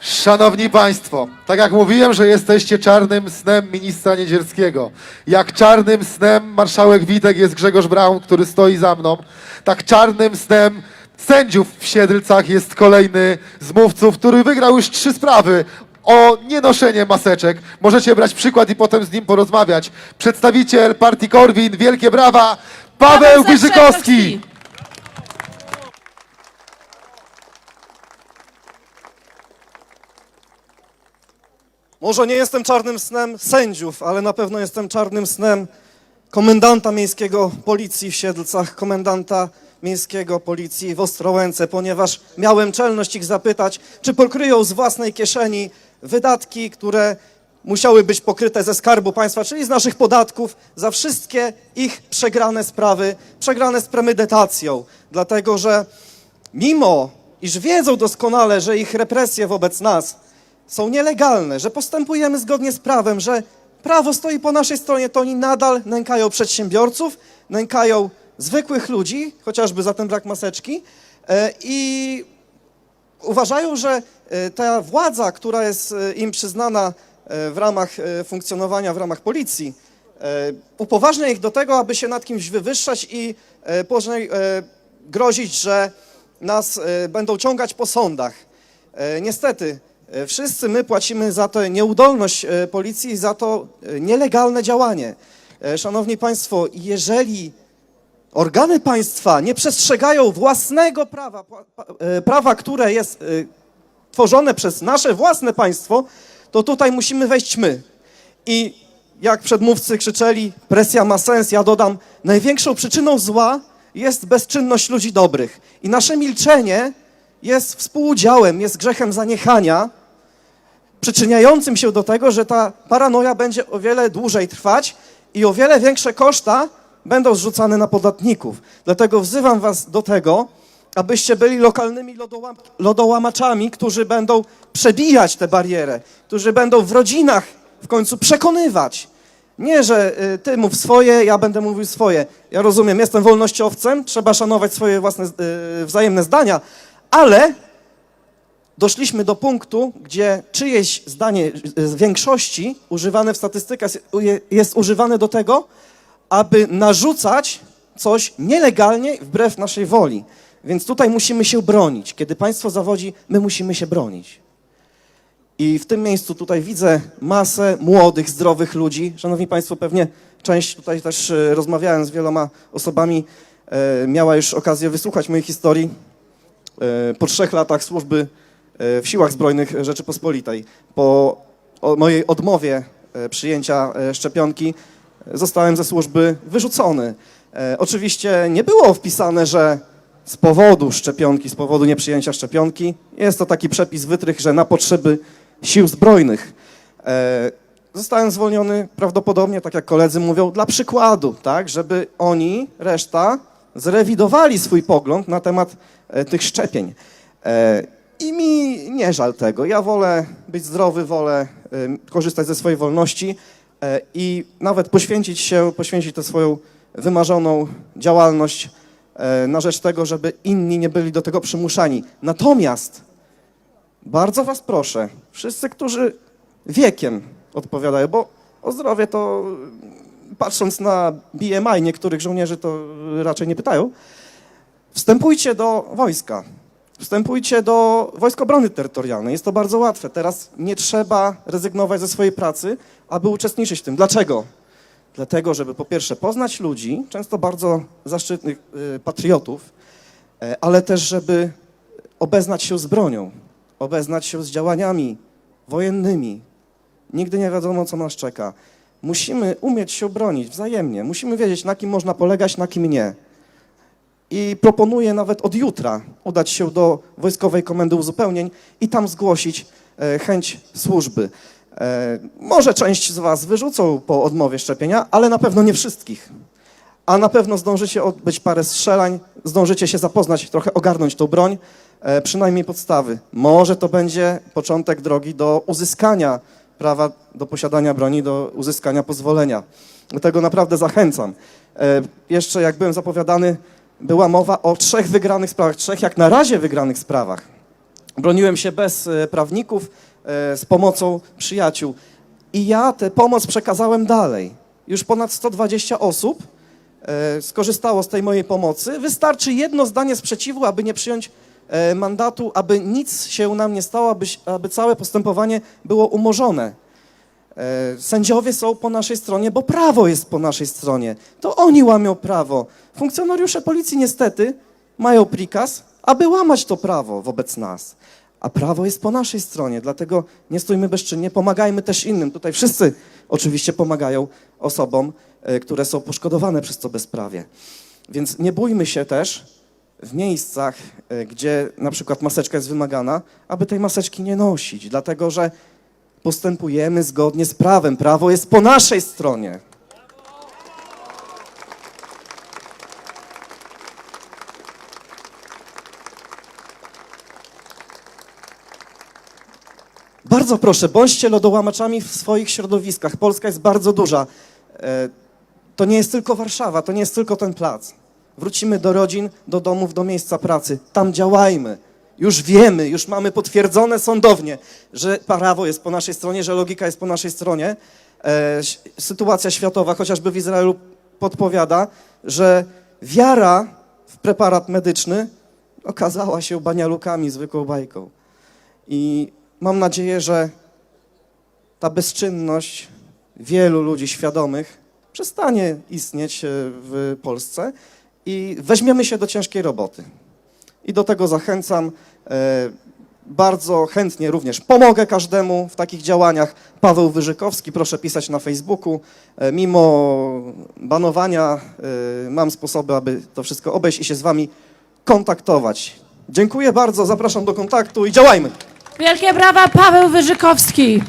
Szanowni Państwo, tak jak mówiłem, że jesteście czarnym snem ministra Niedzielskiego, jak czarnym snem marszałek Witek jest Grzegorz Braun, który stoi za mną, tak czarnym snem sędziów w Siedlcach jest kolejny z mówców, który wygrał już trzy sprawy o nienoszenie maseczek. Możecie brać przykład i potem z nim porozmawiać. Przedstawiciel partii Korwin, wielkie brawa, Paweł Wyżykowski. Może nie jestem czarnym snem sędziów, ale na pewno jestem czarnym snem komendanta miejskiego policji w Siedlcach, komendanta miejskiego policji w Ostrołęce, ponieważ miałem czelność ich zapytać, czy pokryją z własnej kieszeni wydatki, które musiały być pokryte ze skarbu państwa, czyli z naszych podatków, za wszystkie ich przegrane sprawy, przegrane z premedytacją. Dlatego, że mimo iż wiedzą doskonale, że ich represje wobec nas są nielegalne, że postępujemy zgodnie z prawem, że prawo stoi po naszej stronie, to oni nadal nękają przedsiębiorców, nękają zwykłych ludzi, chociażby za ten brak maseczki e, i uważają, że e, ta władza, która jest e, im przyznana w ramach funkcjonowania, w ramach policji, upoważnia ich do tego, aby się nad kimś wywyższać i później grozić, że nas będą ciągać po sądach. Niestety, wszyscy my płacimy za tę nieudolność e, policji, za to e, nielegalne działanie. E, Szanowni Państwo, jeżeli organy państwa nie przestrzegają własnego prawa, e, prawa, które jest e, tworzone przez nasze własne państwo, to tutaj musimy wejść my. I jak przedmówcy krzyczeli, presja ma sens, ja dodam, największą przyczyną zła jest bezczynność ludzi dobrych. I nasze milczenie jest współudziałem, jest grzechem zaniechania, przyczyniającym się do tego, że ta paranoja będzie o wiele dłużej trwać i o wiele większe koszta będą zrzucane na podatników. Dlatego wzywam was do tego, abyście byli lokalnymi lodołam lodołamaczami, którzy będą przebijać tę barierę, którzy będą w rodzinach w końcu przekonywać. Nie, że y, ty mów swoje, ja będę mówił swoje. Ja rozumiem, jestem wolnościowcem, trzeba szanować swoje własne y, wzajemne zdania, ale doszliśmy do punktu, gdzie czyjeś zdanie z większości używane w statystykach jest- używane do tego, aby narzucać coś nielegalnie wbrew naszej woli. Więc tutaj musimy się bronić. Kiedy państwo zawodzi, my musimy się bronić. I w tym miejscu tutaj widzę masę młodych, zdrowych ludzi. Szanowni Państwo, pewnie część tutaj też e, rozmawiałem z wieloma osobami, e, miała już okazję wysłuchać mojej historii e, po trzech latach służby w Siłach Zbrojnych Rzeczypospolitej. Po mojej odmowie e, przyjęcia e, szczepionki zostałem ze służby wyrzucony. E, Oczywiście nie było wpisane, że z powodu szczepionki, z powodu nieprzyjęcia szczepionki, jest to taki przepis wytrych, że na potrzeby sił zbrojnych. Zostałem zwolniony prawdopodobnie, tak jak koledzy mówią, dla przykładu, tak, żeby oni, reszta, zrewidowali swój pogląd na temat tych szczepień. I mi nie żal tego. Ja wolę być zdrowy, wolę korzystać ze swojej wolności e, i nawet poświęcić się, poświęcić tę swoją wymarzoną działalność e, na rzecz tego, żeby inni nie byli do tego przymuszani. Natomiast bardzo was proszę, wszyscy, którzy wiekiem odpowiadają, bo o zdrowie to patrząc na BMI niektórych żołnierzy to raczej nie pytają, wstępujcie do wojska. Wstępujcie do Wojsk Obrony Terytorialnej. Jest to bardzo łatwe. Teraz nie trzeba rezygnować ze swojej pracy, aby uczestniczyć w tym. Dlaczego? Dlatego, żeby po pierwsze poznać ludzi, często bardzo zaszczytnych y, patriotów, e, ale też, żeby obeznać się z bronią, obeznać się z działaniami wojennymi. Nigdy nie wiadomo, co nas czeka. Musimy umieć się bronić wzajemnie. Musimy wiedzieć, na kim można polegać, na kim nie. I proponuję nawet od jutra udać się do Wojskowej Komendy Uzupełnień i tam zgłosić e, chęć służby. E, może część z Was wyrzucą po odmowie szczepienia, ale na pewno nie wszystkich. A na pewno zdążycie odbyć parę strzelań, zdążycie się zapoznać, trochę ogarnąć tą broń, e, przynajmniej podstawy. Może to będzie początek drogi do uzyskania prawa do posiadania broni, do uzyskania pozwolenia. Do tego naprawdę zachęcam. Jeszcze jak byłem zapowiadany, była mowa o trzech wygranych sprawach, trzech jak na razie wygranych sprawach. Broniłem się bez e, prawników, e, z pomocą przyjaciół. I ja tę pomoc przekazałem dalej. Już ponad 120 osób e, skorzystało z tej mojej pomocy. Wystarczy jedno zdanie sprzeciwu, aby nie przyjąć mandatu, aby nic się nam nie stało, aby, aby całe postępowanie było umorzone. E, Sędziowie są po naszej stronie, bo prawo jest po naszej stronie. To oni łamią prawo. Funkcjonariusze policji niestety mają prikaz, aby łamać to prawo wobec nas. A prawo jest po naszej stronie, dlatego nie stójmy bezczynnie, pomagajmy też innym. Tutaj wszyscy oczywiście pomagają osobom, e, które są poszkodowane przez to bezprawie. Więc nie bójmy się też w miejscach, e, gdzie na przykład maseczka jest wymagana, aby tej maseczki nie nosić, dlatego że postępujemy zgodnie z prawem. Prawo jest po naszej stronie. Bardzo proszę, bądźcie lodołamaczami w swoich środowiskach. Polska jest bardzo duża. E, To nie jest tylko Warszawa, to nie jest tylko ten plac. Wrócimy do rodzin, do domów, do miejsca pracy. Tam działajmy. Już wiemy, już mamy potwierdzone sądownie, że prawo jest po naszej stronie, że logika jest po naszej stronie. E, Sytuacja światowa, chociażby w Izraelu, podpowiada, że wiara w preparat medyczny okazała się banialukami, zwykłą bajką. I mam nadzieję, że ta bezczynność wielu ludzi świadomych przestanie istnieć e, w Polsce i weźmiemy się do ciężkiej roboty. I do tego zachęcam. e, Bardzo chętnie również pomogę każdemu w takich działaniach. Paweł Wyżykowski, proszę pisać na Facebooku. E, Mimo banowania e, mam sposoby, aby to wszystko obejść i się z Wami kontaktować. Dziękuję bardzo, zapraszam do kontaktu i działajmy! Wielkie brawa, Paweł Wyżykowski.